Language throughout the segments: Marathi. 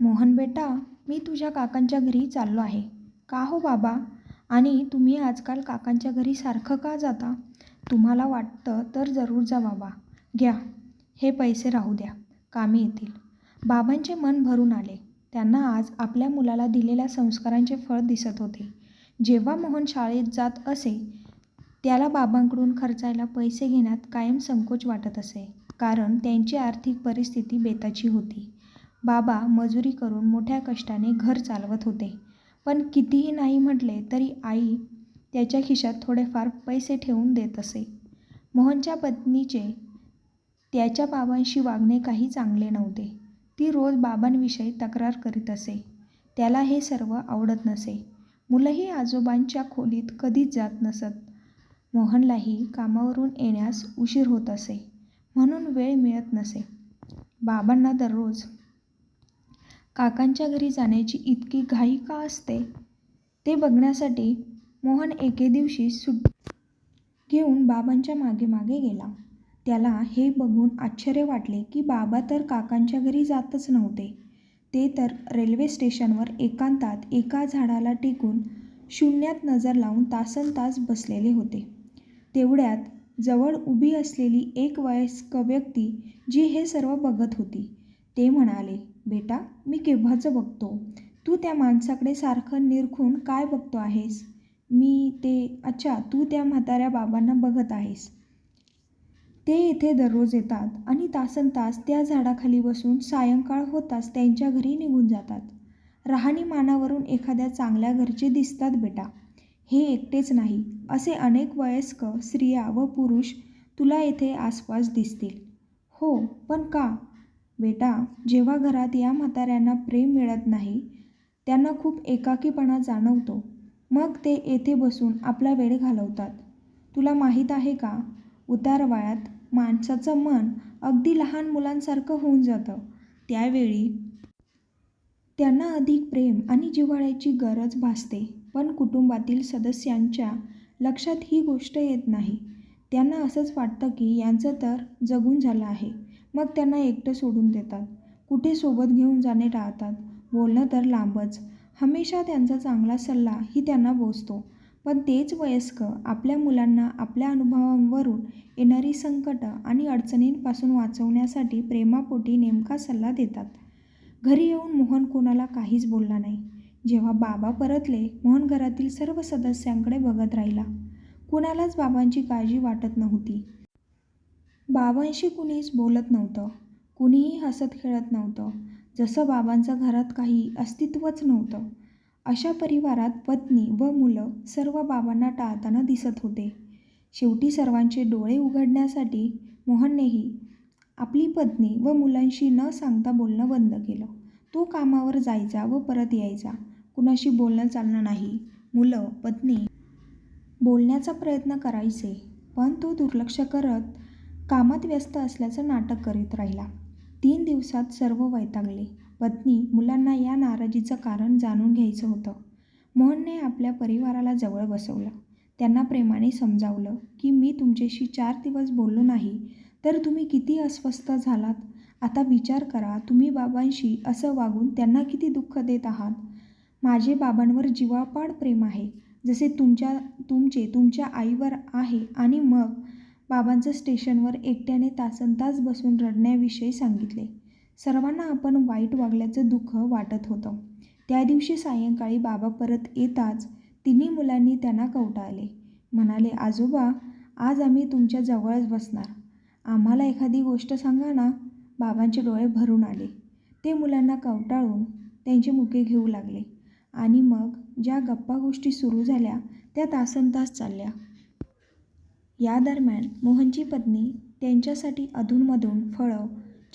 मोहन बेटा मी तुझ्या काकांच्या घरी चाललो आहे. का हो बाबा? आणि तुम्ही आजकाल काकांच्या घरी सारखं का जाता? तुम्हाला वाटतं तर जरूर जा बाबा. घ्या. हे पैसे राहू द्या. कामी येतील. बाबांचे मन भरून आले. त्यांना आज आपल्या मुलाला दिलेल्या संस्कारांचे फळ दिसत होते. जेव्हा मोहन शाळेत जात असे त्याला बाबांकडून खर्चायला पैसे घेण्यात कायम संकोच वाटत असे. कारण त्यांची आर्थिक परिस्थिती बेताची होती. बाबा मजुरी करून मोठ्या कष्टाने घर चालवत होते. पण कितीही नाही म्हटले तरी आई त्याच्या खिशात थोडेफार पैसे ठेवून देत असे. मोहनच्या पत्नीचे त्याच्या बाबांशी वागणे काही चांगले नव्हते. ती रोज बाबांविषयी तक्रार करीत असे. त्याला हे सर्व आवडत नसे. मुलंही आजोबांच्या खोलीत कधीच जात नसत. मोहनलाही कामावरून येण्यास उशीर होत असे. म्हणून वेळ मिळत नसे. बाबांना दररोज काकांच्या घरी जाण्याची इतकी घाई का असते? ते बघण्यासाठी मोहन एके दिवशी सुट घेऊन बाबांच्या मागे मागे गेला. त्याला हे बघून आश्चर्य वाटले की बाबा तर काकांच्या घरी जातच नव्हते. ते तर रेल्वे स्टेशनवर एकांतात एका झाडाला टेकून शून्यात नजर लावून तासन तास बसलेले होते. तेवढ्यात जवळ उभी असलेली एक वयस्क व्यक्ती जी हे सर्व बघत होती ते म्हणाले बेटा मी केव्हाचं बघतो? तू त्या माणसाकडे सारखं निरखून काय बघतो आहेस? मी ते अच्छा तू त्या म्हाताऱ्या बाबांना बघत आहेस. ते इथे दररोज येतात आणि तासन तास त्या झाडाखाली बसून सायंकाळ होताच त्यांच्या घरी निघून जातात. राहणीमानावरून एखाद्या चांगल्या घरचे दिसतात बेटा. हे एकटेच नाही असे अनेक वयस्क स्त्रिया व पुरुष तुला येथे आसपास दिसतील. हो पण का? बेटा जेव्हा घरात या म्हाताऱ्यांना प्रेम मिळत नाही त्यांना खूप एकाकीपणा जाणवतो. मग ते येथे बसून आपला वेळ घालवतात. तुला माहीत आहे का? उतार वयात माणसाचं मन अगदी लहान मुलांसारखं होऊन जातं. त्यावेळी त्यांना अधिक प्रेम आणि जिव्हाळ्याची गरज भासते. पण कुटुंबातील सदस्यांच्या लक्षात ही गोष्ट येत नाही. त्यांना असंच वाटतं की यांचं तर जगून झालं आहे. मग त्यांना एकटं सोडून देतात. कुठे सोबत घेऊन जाणे टाळतात. बोलणं तर लांबच. हमेशा त्यांचा चांगला सल्ला ही त्यांना बोचतो पण तेच वयस्क आपल्या मुलांना आपल्या अनुभवांवरून येणारी संकटं आणि अडचणींपासून वाचवण्यासाठी प्रेमापोटी नेमका सल्ला देतात. घरी येऊन मोहन कोणाला काहीच बोलला नाही. जेव्हा बाबा परतले मोहन घरातील सर्व सदस्यांकडे बघत राहिला. कुणालाच बाबांची काळजी वाटत नव्हती. बाबांशी कुणीच बोलत नव्हतं. कुणीही हसत खेळत नव्हतं. जसं बाबांचं घरात काही अस्तित्वच नव्हतं. अशा परिवारात पत्नी व मुलं सर्व बाबांना टाळताना दिसत होते. शेवटी सर्वांचे डोळे उघडण्यासाठी मोहननेही आपली पत्नी व मुलांशी न सांगता बोलणं बंद केलं. तो कामावर जायचा व परत यायचा. कुणाशी बोलणं चालणं नाही. मुलं पत्नी बोलण्याचा प्रयत्न करायचे पण तो दुर्लक्ष करत कामात व्यस्त असल्याचं नाटक करीत राहिला. तीन दिवसात सर्व वैतागले. पत्नी मुलांना या नाराजीचं कारण जाणून घ्यायचं होतं. मोहनने आपल्या परिवाराला जवळ बसवलं. त्यांना प्रेमाने समजावलं की मी तुमच्याशी चार दिवस बोललो नाही. तर तुम्ही किती अस्वस्थ झालात? आता विचार करा तुम्ही बाबांशी असं वागून त्यांना किती दुःख देत आहात? माझे बाबांवर जीवापाड प्रेम आहे. जसे तुमच्या तुमचे तुमच्या आईवर आहे आणि मग बाबांचं स्टेशनवर एकट्याने तासनतास बसून रडण्याविषयी सांगितले. सर्वांना आपण वाईट वागल्याचं दुःख वाटत होतं. त्या दिवशी सायंकाळी बाबा परत येताच तिन्ही मुलांनी त्यांना कवटाळले. म्हणाले आजोबा आज आम्ही तुमच्या जवळच बसणार. आम्हाला एखादी गोष्ट सांगा ना. बाबांचे डोळे भरून आले. ते मुलांना कवटाळून त्यांचे मुके घेऊ लागले. आणि मग ज्या गप्पा गोष्टी सुरू झाल्या त्या तासनतास चालल्या. या दरम्यान मोहनची पत्नी त्यांच्यासाठी अधूनमधून फळं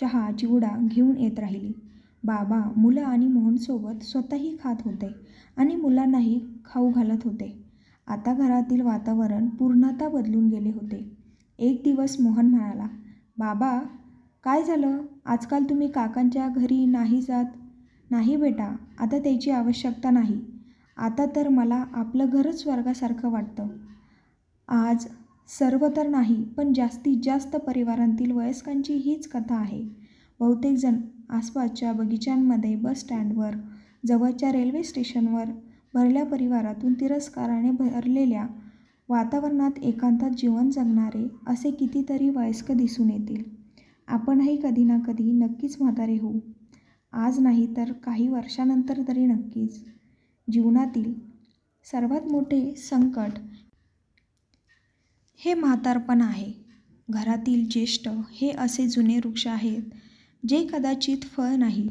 चहा चिवडा घेऊन येत राहिली. बाबा मुलं आणि मोहनसोबत स्वतःही खात होते आणि मुलांनाही खाऊ घालत होते. आता घरातील वातावरण पूर्णतः बदलून गेले होते. एक दिवस मोहन म्हणाला बाबा काय झालं? आजकाल तुम्ही काकांच्या घरी नाही जात. नाही बेटा आता त्याची आवश्यकता नाही. आता तर मला आपलं घरच स्वर्गासारखं वाटतं. आज सर्व तर नाही पण जास्तीत जास्त परिवारांतील वयस्कांची हीच कथा आहे. बहुतेक जण आसपासच्या बगीचांमध्ये बस स्टँडवर जवळच्या रेल्वे स्टेशनवर भरल्या परिवारातून तिरस्काराने भरलेल्या वातावरणात एकांतात जीवन जगणारे असे कितीतरी वयस्क दिसून येतील. आपणही कधी ना कधी नक्कीच म्हातारे होऊ. आज नाही तर काही वर्षानंतर तरी नक्कीच. जीवनातील सर्वात मोठे संकट हे म्हातारपण आहे. घरातील ज्येष्ठ हे असे जुने वृक्ष आहेत जे कदाचित फळ नाही.